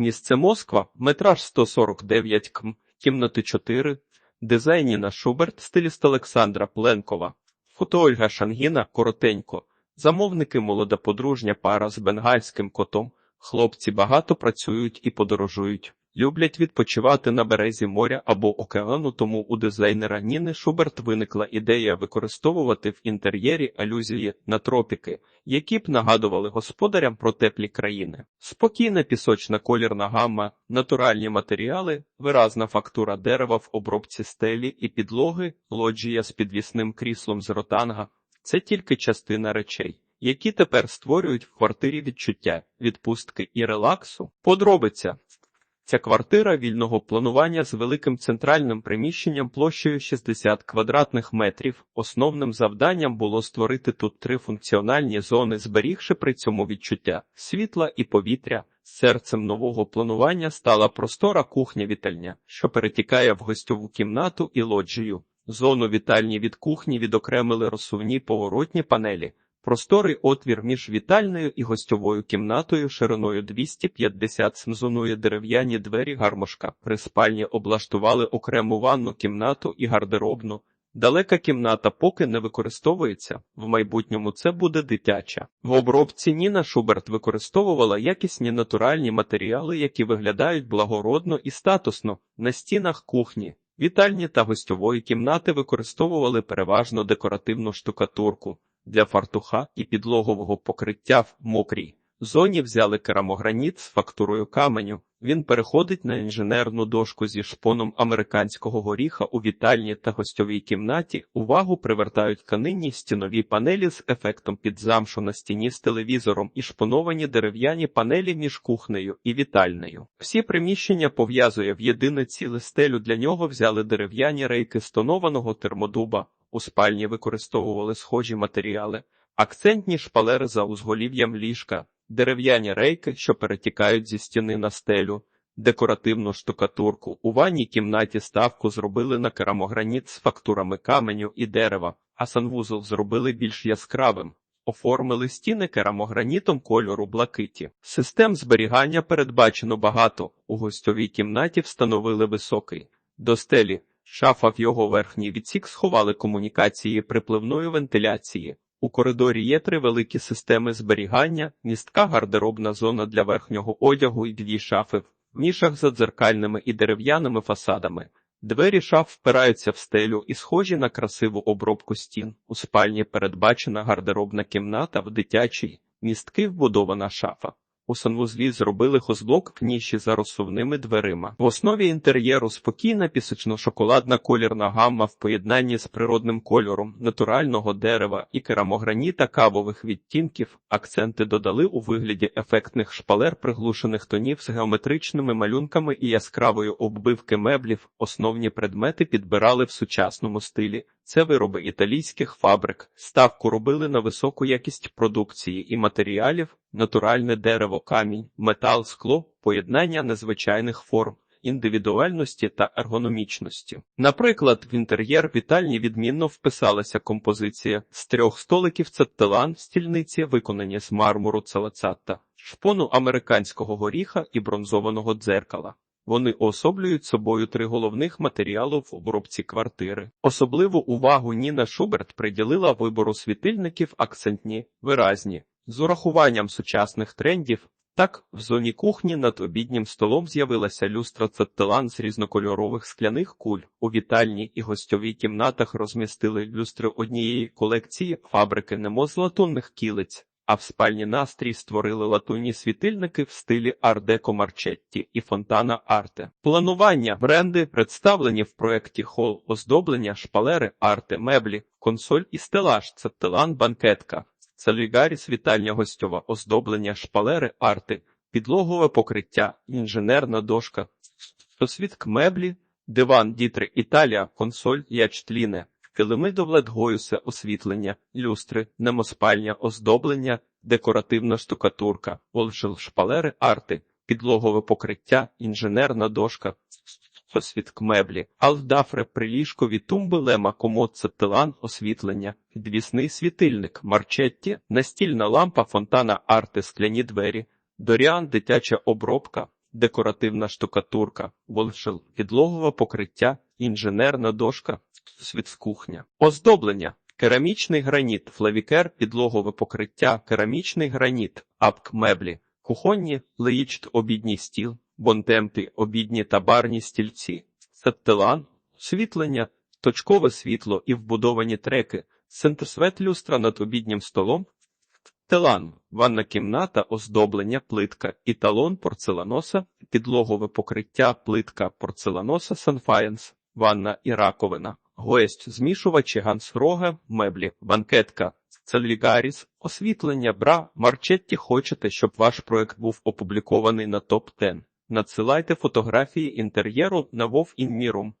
Місце Москва, метраж 149 км, кімнати 4, дизайніна Шуберт, стиліст Олександра Пленкова, фото Ольга Шангіна, коротенько, замовники молода подружня пара з бенгальським котом, хлопці багато працюють і подорожують. Люблять відпочивати на березі моря або океану, тому у дизайнера Ніни Шуберт виникла ідея використовувати в інтер'єрі алюзії на тропіки, які б нагадували господарям про теплі країни. Спокійна пісочна колірна гамма, натуральні матеріали, виразна фактура дерева в обробці стелі і підлоги, лоджія з підвісним кріслом з ротанга – це тільки частина речей. Які тепер створюють в квартирі відчуття, відпустки і релаксу. Подробиця Ця квартира вільного планування з великим центральним приміщенням площею 60 квадратних метрів. Основним завданням було створити тут три функціональні зони, зберігши при цьому відчуття світла і повітря. Серцем нового планування стала простора кухня-вітальня, що перетікає в гостьову кімнату і лоджію. Зону вітальні від кухні відокремили розсувні поворотні панелі. Просторий отвір між вітальною і гостьовою кімнатою шириною 250 см зонує дерев'яні двері гармошка. При спальні облаштували окрему ванну кімнату і гардеробну. Далека кімната поки не використовується, в майбутньому це буде дитяча. В обробці Ніна Шуберт використовувала якісні натуральні матеріали, які виглядають благородно і статусно на стінах кухні. Вітальні та гостьової кімнати використовували переважно декоративну штукатурку для фартуха і підлогового покриття в мокрій зоні взяли керамограніт з фактурою каменю. Він переходить на інженерну дошку зі шпоном американського горіха у вітальні та гостьовій кімнаті. Увагу привертають тканинні стінові панелі з ефектом підзамшу на стіні з телевізором і шпоновані дерев'яні панелі між кухнею і вітальнею. Всі приміщення пов'язує в єдине ціле стелю. Для нього взяли дерев'яні рейки з тонованого термодуба. У спальні використовували схожі матеріали, акцентні шпалери за узголів'ям ліжка, дерев'яні рейки, що перетікають зі стіни на стелю, декоративну штукатурку. У ванній кімнаті ставку зробили на керамограніт з фактурами каменю і дерева, а санвузол зробили більш яскравим. Оформили стіни керамогранітом кольору блакиті. Систем зберігання передбачено багато. У гостьовій кімнаті встановили високий до стелі. Шафа в його верхній відсік сховали комунікації припливної вентиляції. У коридорі є три великі системи зберігання, містка гардеробна зона для верхнього одягу і дві шафи, в нішах за дзеркальними і дерев'яними фасадами. Двері шаф впираються в стелю і схожі на красиву обробку стін. У спальні передбачена гардеробна кімната в дитячій, містки вбудована шафа. У санвузлі зробили хозблок в ніші за розсувними дверима. В основі інтер'єру спокійна пісочно-шоколадна колірна гамма в поєднанні з природним кольором натурального дерева і керамограніта кавових відтінків. Акценти додали у вигляді ефектних шпалер приглушених тонів з геометричними малюнками і яскравої оббивки меблів. Основні предмети підбирали в сучасному стилі. Це вироби італійських фабрик. Ставку робили на високу якість продукції і матеріалів, натуральне дерево, камінь, метал, скло, поєднання незвичайних форм, індивідуальності та ергономічності. Наприклад, в інтер'єр вітальні відмінно вписалася композиція з трьох столиків цаттелан, стільниці, виконані з мармуру целецатта, шпону американського горіха і бронзованого дзеркала. Вони уособлюють собою три головних матеріали в обробці квартири. Особливу увагу Ніна Шуберт приділила вибору світильників акцентні, виразні, з урахуванням сучасних трендів. Так, в зоні кухні над обіднім столом з'явилася люстра цаттелан з різнокольорових скляних куль. У вітальній і гостьовій кімнатах розмістили люстри однієї колекції фабрики немо з кілиць а в спальні настрій створили латунні світильники в стилі Ардеко Марчетті і Фонтана Арте. Планування бренди представлені в проєкті хол оздоблення, шпалери, арте, меблі, консоль і стелаж, цептелан, банкетка, целюгаріс, вітальня гостьова, оздоблення, шпалери, арти, підлогове покриття, інженерна дошка, сосвітк меблі, диван, дітри, Італія, консоль, ячтліне килими до вледгоюса освітлення, люстри, немоспальня, оздоблення, декоративна штукатурка, олжил шпалери, арти, підлогове покриття, інженерна дошка, освітк меблі, алдафре, приліжкові тумби, лема, комод, цетилан, освітлення, підвісний світильник, марчетті, настільна лампа, фонтана, арти, скляні двері, доріан, дитяча обробка, декоративна штукатурка, волшил, підлогове покриття, інженерна дошка, свіцкухня. Оздоблення. Керамічний граніт, флавікер, підлогове покриття, керамічний граніт, апк меблі, кухонні, леїчт, обідній стіл, бонтемпі, обідні та барні стільці, сеттелан, освітлення, точкове світло і вбудовані треки, центрсвет люстра над обіднім столом, телан, ванна кімната, оздоблення, плитка, італон порцеланоса, підлогове покриття, плитка порцеланоса. Санфаєнс, ванна і раковина, гость, змішувачі гансрога, меблі, банкетка, целігаріс, освітлення, бра, марчетті хочете, щоб ваш проект був опублікований на топ-10. Надсилайте фотографії інтер'єру на Вов. Рю.